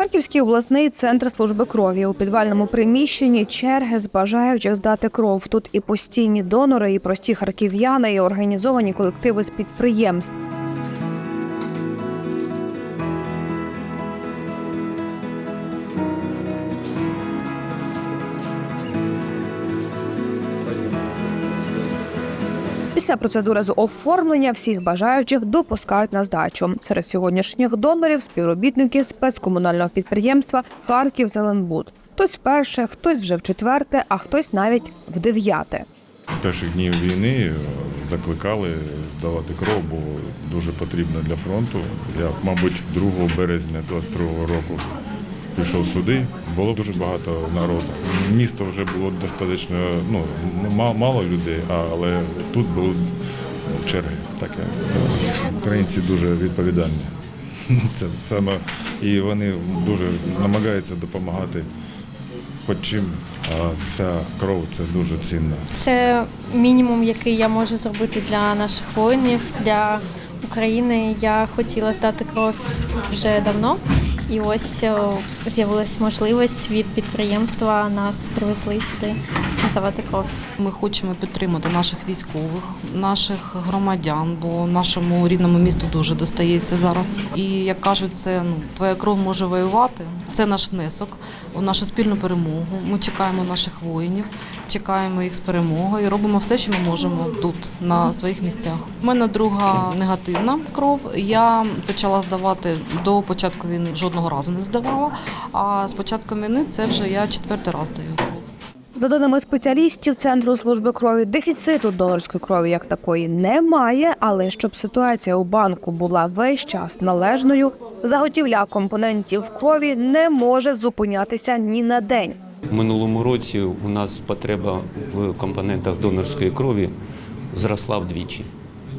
Харківський обласний центр служби крові у підвальному приміщенні черги з бажаючих здати кров. Тут і постійні донори, і прості харків'яни, і організовані колективи з підприємств. Після процедури з оформлення всіх бажаючих допускають на здачу. Серед сьогоднішніх донорів співробітники спецкомунального підприємства Харків Зеленбуд. Хтось вперше, хтось вже в четверте, а хтось навіть в дев'яте. З перших днів війни закликали здавати кров, бо дуже потрібно для фронту. Я, мабуть, 2 березня 22 року пішов сюди. Було дуже багато народу. Місто вже було достатньо ну, мало людей, але тут були черги. Таке. Українці дуже відповідальні. Це саме і вони дуже намагаються допомагати хоч чим. Ця кров це дуже цінно. Це мінімум, який я можу зробити для наших воїнів, для України. Я хотіла здати кров вже давно, і ось е, з'явилась можливість від підприємства. Нас привезли сюди здавати кров. Ми хочемо підтримати наших військових, наших громадян, бо нашому рідному місту дуже достається зараз. І як кажуть, це ну твоя кров може воювати. Це наш внесок у нашу спільну перемогу. Ми чекаємо наших воїнів, чекаємо їх з перемогою робимо все, що ми можемо тут, на своїх місцях. У мене друга негативна кров. Я почала здавати до початку війни, жодного разу не здавала. А з початком війни це вже я четвертий раз даю. За даними спеціалістів Центру служби крові, дефіциту донорської крові як такої немає. Але щоб ситуація у банку була весь час належною, заготівля компонентів крові не може зупинятися ні на день. В минулому році у нас потреба в компонентах донорської крові зросла вдвічі,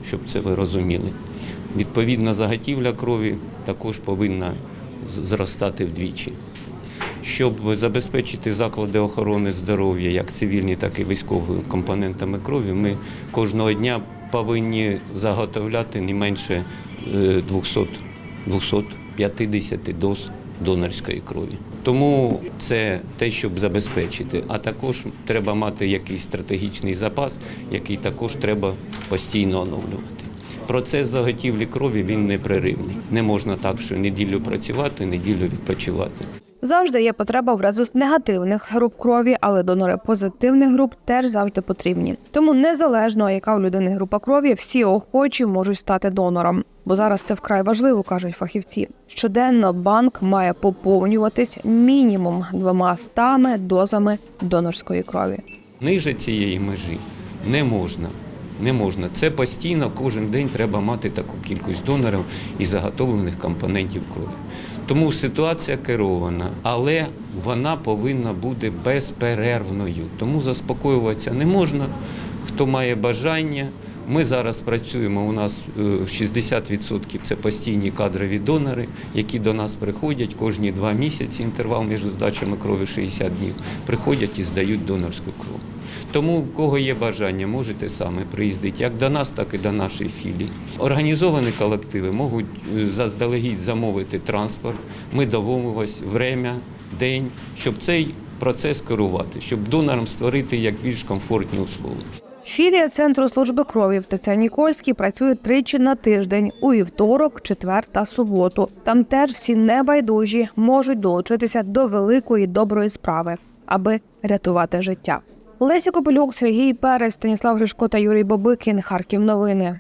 щоб це ви розуміли. Відповідна заготівля крові також повинна зростати вдвічі. Щоб забезпечити заклади охорони здоров'я, як цивільні, так і військові компонентами крові, ми кожного дня повинні заготовляти не менше е, 200, 250 доз донорської крові. Тому це те, щоб забезпечити. А також треба мати якийсь стратегічний запас, який також треба постійно оновлювати. Процес заготівлі крові він непреривний. Не можна так, що неділю працювати, неділю відпочивати. Завжди є потреба в резус негативних груп крові, але донори позитивних груп теж завжди потрібні. Тому незалежно, яка у людини група крові, всі охочі можуть стати донором. Бо зараз це вкрай важливо, кажуть фахівці. Щоденно банк має поповнюватись мінімум двома стами дозами донорської крові. Ниже цієї межі не можна. Не можна. Це постійно, кожен день треба мати таку кількість донорів і заготовлених компонентів крові. Тому ситуація керована, але вона повинна бути безперервною. Тому заспокоюватися не можна. Хто має бажання, ми зараз працюємо. У нас е, 60% це постійні кадрові донори, які до нас приходять кожні два місяці. Інтервал між здачами крові 60 днів. Приходять і здають донорську кров. Тому, у кого є бажання, можете саме приїздити як до нас, так і до нашої філії. Організовані колективи можуть е, заздалегідь замовити транспорт. Ми домовимось время, день, щоб цей процес керувати, щоб донорам створити як більш комфортні умови. Філія центру служби крові в ТЦ Нікольській працює тричі на тиждень у вівторок, четвер та суботу. Там теж всі небайдужі можуть долучитися до великої доброї справи, аби рятувати життя. Леся Копилюк, Сергій Перес, Станіслав Гришко та Юрій Бобикін. Харків. Новини.